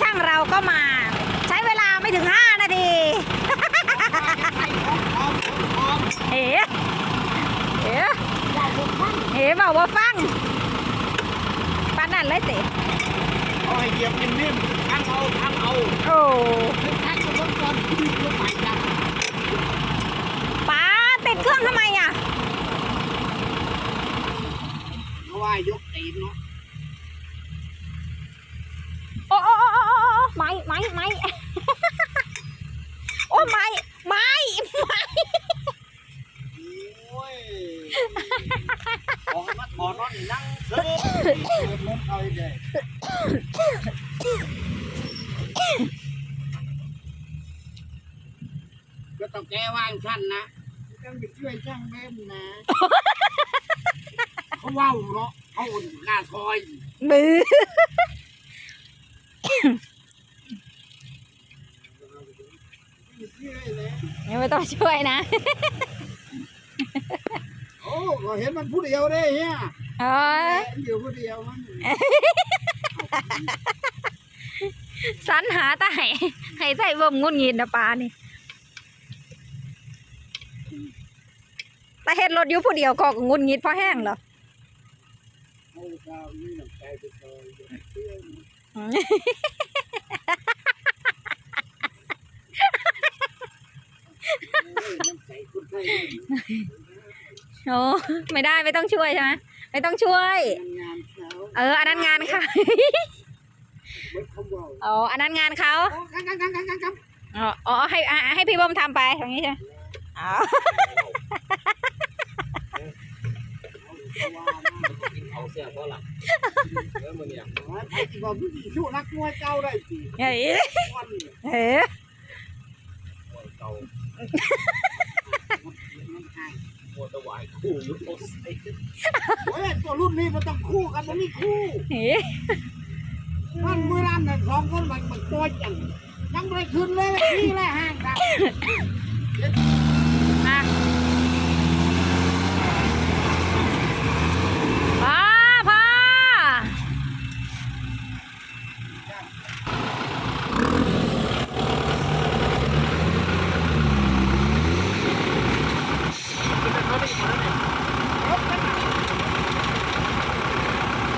ช่างเราก็มา ใช้เวลาไม่ถึง 5 นาทีเอ๋เอ๋เอ๋บอกว่าฟังปานนั่นเลยเต๋เอาให้เหยียบนิ่มๆทั้งเอาทั้งเอาโอ้ทั้งกระบวนการที่ลงไปจับป้าติดเครื่องทำไมอะเพราะว่ายกตีนเนาะโอ้โอ้โอ้โอ้โอ้โอ้ ไม้ไม้ไม้โอ้ไม้ไม้ไม้โอ้ยขอให้มาถอนนอนนี่นั่งเฮ้ยรถเอาเด้ก็ต้องแก้วางชั้นนะต้องไปช่วยช่างแม่มนะเขาเว้าเนาะเขาอุ่นกล้าซอยมือ ไม่เชื่อเลยไม่ต้องช่วยนะ โอ้ก็เห็นมันผู้เดียวได้เฮียเออเห็นอยู่ผู้เดียวมันสรรหาแต่ให้ให้ใส่บ่มงุนงินนะปลานี่แต่เฮ็ดรถอยู่ผู้เดียวก็งุนงิดเพราะแห้งเหรอ โอ้เจ้านี่น้ำใจไปซอยเชื่อน้ำใจคนไทย โอ้ไม่ได้ไม่ต้องช่วยใช่ไหมไม่ต้องช่วย งานเขาเออ อันนั้นงานค่ะเบิดเขาบอกอ๋ออันนั้นงานเขาโอ้กันกันกันกันกันกันอ๋ออ๋อให้ให้ให้พี่เบิ้มทำไปอย่างนี้ใช่ไหมอ๋อเอาเสื้อเพราะหลังแล้วมันเนี่ยไอ้ที่บอกผู้หญิงสู้นักมวยเก่าได้สิเฮ้ยวันนี้เฮ้ยเก่า มันหาย โมตะวายคู่ยุทธ โอสไโอ้ยตัวรุ่นนี้มันต้องคู่กันมันมีคู่เฮ้ยมันมือรันเนี่ยสองคนมันมันตัวจังยังไม่ได้ขึ้นเลยนี่แหละห่างกัน มาพ่อพ่อ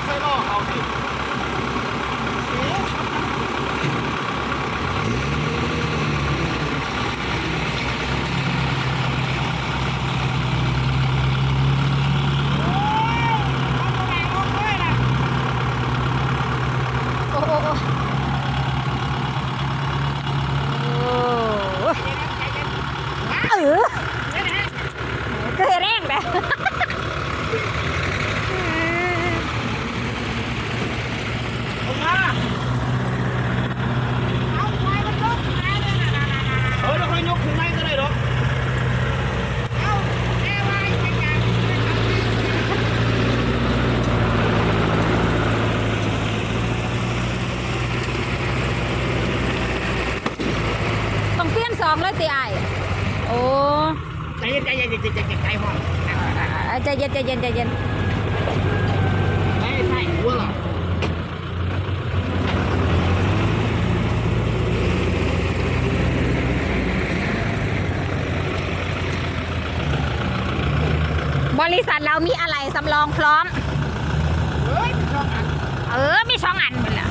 ใส่ล่อเขาสิ โอ้โอ้โอ้โอ้เออก็เฮ็ดแรงแบบ ผมมาเอาควายมันยกมาเลยนะนะนะนะ เออแล้วค่อยยกถึงไหนก็ได้หรอก เอาแก้ไว้เป็นอย่างนี้นะครับ ต้ องเปลี่ยนสองเลยตีไอายโอ้ใจเย็นใจเย็นใจเย็นใจเย็นใจห้อนอ่าใจเย็นใจเย็นใจเย็นไม่ใช่หัวหรอกบริษัทเรามีอะไรสำรองพร้อมเฮ้ยไม่ชอบอันเออ มีสองอันหมดละ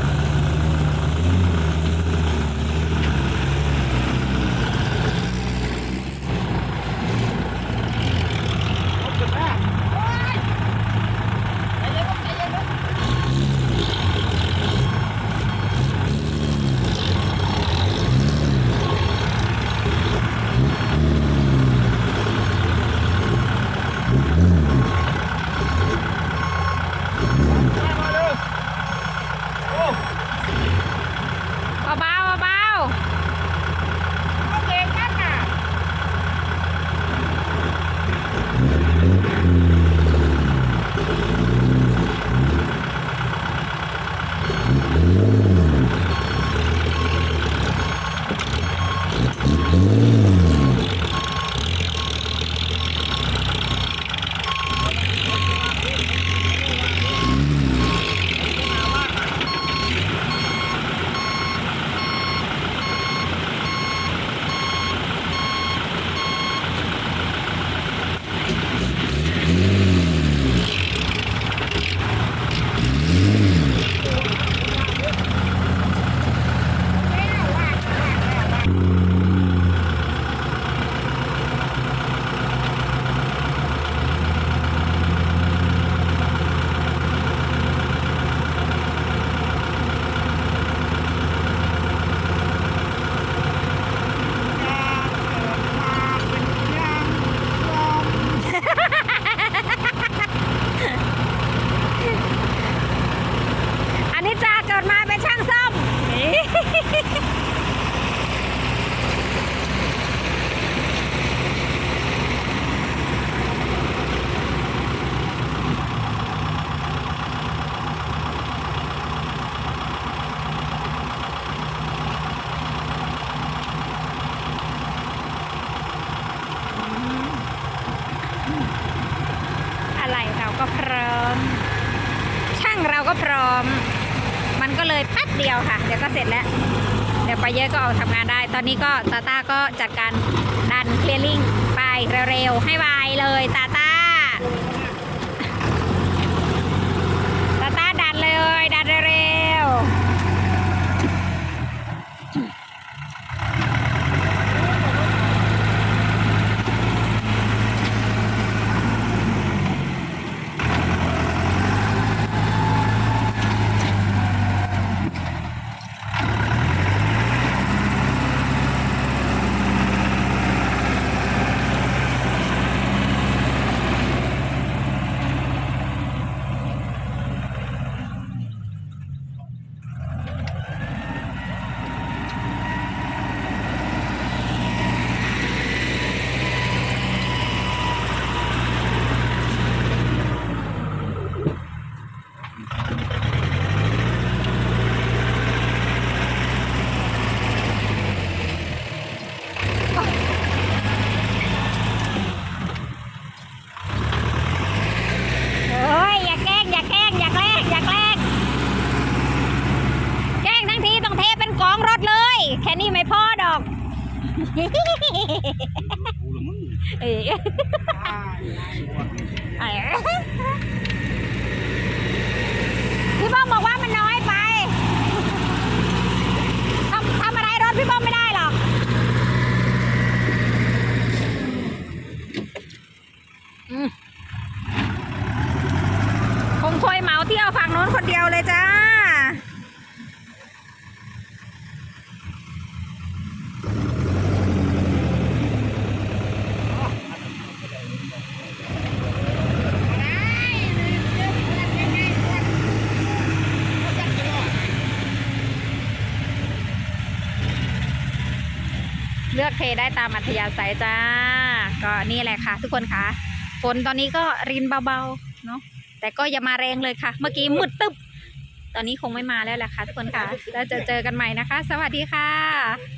อะไรเราก็พร้อม ช่างเราก็พร้อม มันก็เลยแป๊บเดียวค่ะ เดี๋ยวก็เสร็จแล้ว เดี๋ยวไปเยอะก็ออกทำงานได้ ตอนนี้ก็ตาตาก็จัดการดันเคลียร์ลิงไปเร็วๆให้ไวเลยตาตา พอดอกกูละมึงเอ๋เอ๋พี่บ้องบอกว่ามันน้อยไปทำทำอะไรรถพี่บ้องไม่ได้หรอก อืมคงคอยเหมาเที่ยวฝั่งโน้นคนเดียวเลยจ้า เลือกเทได้ตามอัธยาศัยจ้า ก็นี่แหละค่ะ ทุกคนค่ะฝนตอนนี้ก็รินเบาๆเนาะแต่ก็อย่ามาแรงเลยค่ะ เมื่อกี้มืดตึ๊บตอนนี้คงไม่มาแล้วแหละค่ะ ทุกคนค่ะ แล้วจะเจอกันใหม่นะคะ สวัสดีค่ะ